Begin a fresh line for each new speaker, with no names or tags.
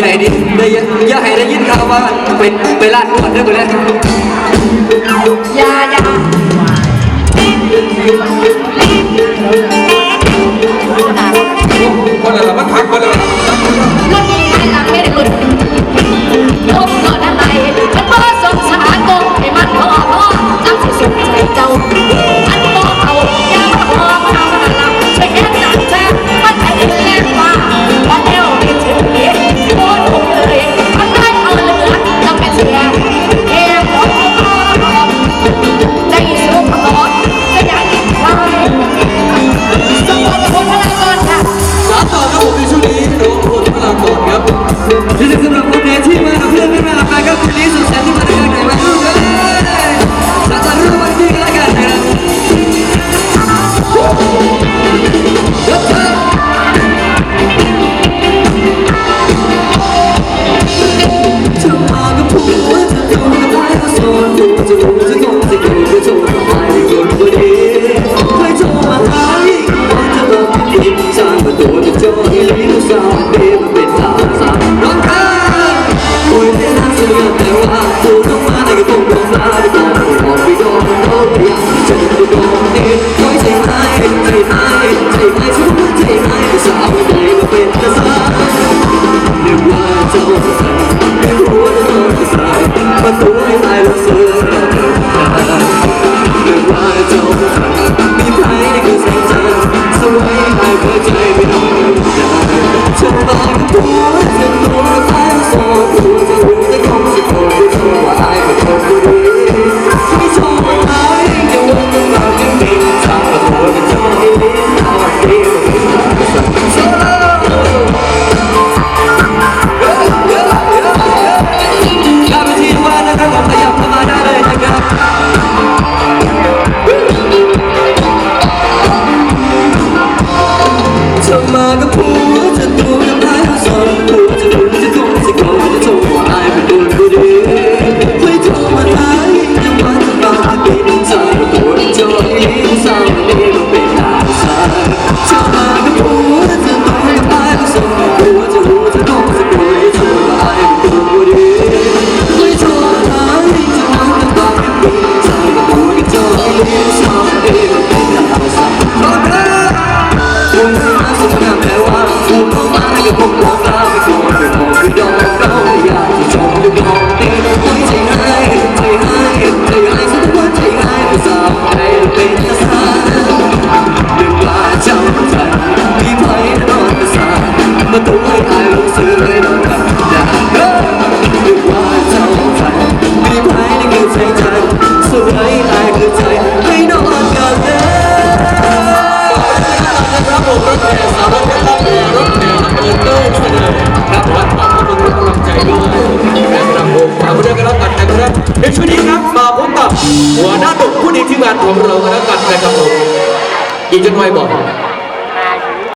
ไห
นดิเย
อะ
เยอะให้
ได้ยินข่าวว่าไปไปร้านนวดด้วยไปเลย อย่าอย่า 我。Thank you. Mày